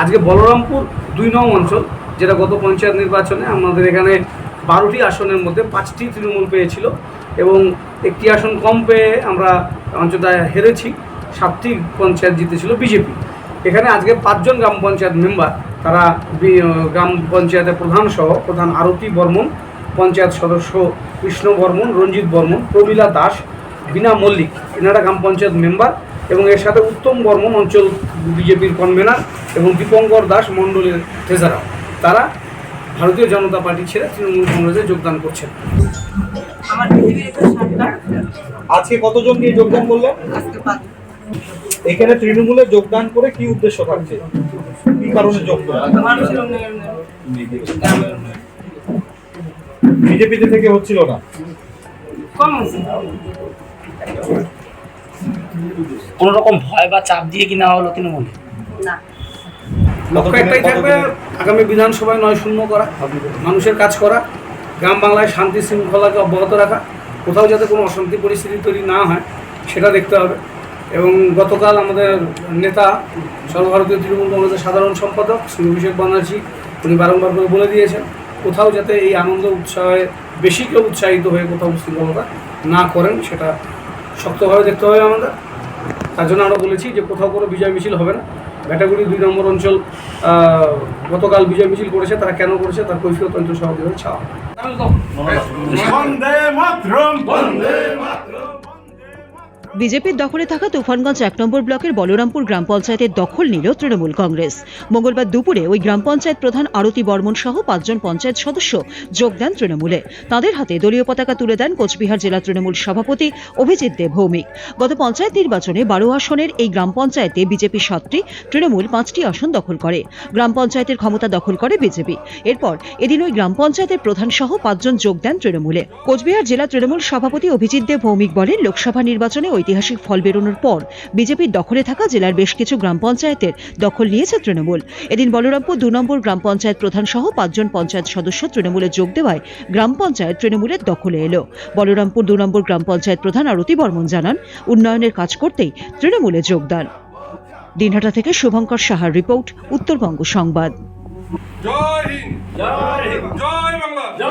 আজকে বলরামপুর দুই নং অঞ্চল, যেটা গত পঞ্চায়েত নির্বাচনে আমাদের এখানে বারোটি আসনের মধ্যে পাঁচটি তৃণমূল পেয়েছিল এবং একটি আসন কম পেয়ে আমরা অঞ্চলটা হেরেছি। সাতটি পঞ্চায়েত জিতেছিল বিজেপি। এখানে আজকে পাঁচজন গ্রাম পঞ্চায়েত মেম্বার, তারা গ্রাম পঞ্চায়েতের প্রধান সহ, প্রধান আরতি বর্মন, পঞ্চায়েত সদস্য কৃষ্ণ বর্মন, রঞ্জিত বর্মন, প্রমীলা দাস, বিনা মল্লিক, এনারা গ্রাম পঞ্চায়েত মেম্বার। এবং এর সাথে উত্তম বর্মন অঞ্চল বিজেপির কনভেনার এবং দীপঙ্কর দাস মণ্ডলের ট্রেজারার তারা ভারতীয় জনতা পার্টি ছেড়ে তৃণমূল কংগ্রেসে যোগদান করছেন। আজকে কতজন নিয়ে যোগদান করলেন এখানে তৃণমূলে যোগদান করে কি উদ্দেশ্য থাকছে? কি কারণে যোগদান? বিজেপিতে থেকে হচ্ছিল না। কম আছে কোনো রকম ভয় বা চাপ দিয়ে কি নেওয়া হলো তৃণমূল? না। লক্ষ্য একটাই থাকবে। আগামী বিধানসভায় নয় শূন্য করা মানুষের কাজ করা গ্রাম বাংলায় শান্তি শৃঙ্খলাকে অব্যাহত রাখা কোথাও যাতে কোনো অশান্তি পরিস্থিতি তৈরি না হয় সেটা দেখতে হবে। এবং গতকাল আমাদের নেতা সর্বভারতীয় তৃণমূল কংগ্রেসের সাধারণ সম্পাদক শ্রী অভিষেক ব্যানার্জি উনি বারংবার করে বলে দিয়েছেন কোথাও যাতে এই আনন্দ উৎসাহে বেশি কেউ উৎসাহিত হয়ে কোথাও শৃঙ্খলতা না করেন সেটা শক্তভাবে দেখতে হবে আমাদের। তার জন্য আমরা বলেছি যে কোথাও কোনো বিজয় মিছিল হবে না। ভ্যাটাগুড়ি দুই নম্বর অঞ্চল গতকাল বিজয় মিছিল করেছে তারা কেন করেছে তার কৈফিয়ত অঞ্চল সভাপতি চাওয়া বিজেপির দখলে থাকা তুফানগঞ্জ এক নম্বর ব্লকের বলরামপুর গ্রাম পঞ্চায়েতের দখল নিল তৃণমূল কংগ্রেস। মঙ্গলবার দুপুরে ওই গ্রাম পঞ্চায়েত প্রধান আরতি বর্মন সহ পাঁচজন পঞ্চায়েত সদস্য যোগ দেন তৃণমূলে। তাদের হাতে দলীয় পতাকা তুলে দেন কোচবিহার জেলা তৃণমূল সভাপতি অভিজিৎ দেব ভৌমিক। গত পঞ্চায়েত নির্বাচনে বারো আসনের এই গ্রাম পঞ্চায়েতে বিজেপি সাতটি, তৃণমূল পাঁচটি আসন দখল করে। গ্রাম পঞ্চায়েতের ক্ষমতা দখল করে বিজেপি। এরপর এদিন ওই গ্রাম পঞ্চায়েতের প্রধান সহ পাঁচজন যোগ দেন তৃণমূলে। কোচবিহার জেলা তৃণমূল সভাপতি অভিজিৎ দেব ভৌমিক বলেন, লোকসভা নির্বাচনে ঐতিহাসিক ফল বেরোনোর পর বিজেপির দখলে থাকা জেলার বেশ কিছু গ্রাম পঞ্চায়েতের দখল নিয়েছে তৃণমূল। এদিন বলরামপুর দু নম্বর গ্রাম পঞ্চায়েত প্রধান সহ পাঁচজন পঞ্চায়েত সদস্য তৃণমূলে যোগ দেওয়ায় গ্রাম পঞ্চায়েত তৃণমূলের দখলে এলো। বলরামপুর দু নম্বর গ্রাম পঞ্চায়েত প্রধান আরতি বর্মন জানান, উন্নয়নের কাজ করতেই তৃণমূলে যোগদান। দিনহাটা থেকে শুভঙ্কর সাহার রিপোর্ট, উত্তরবঙ্গ সংবাদ। জয় হিন্দ।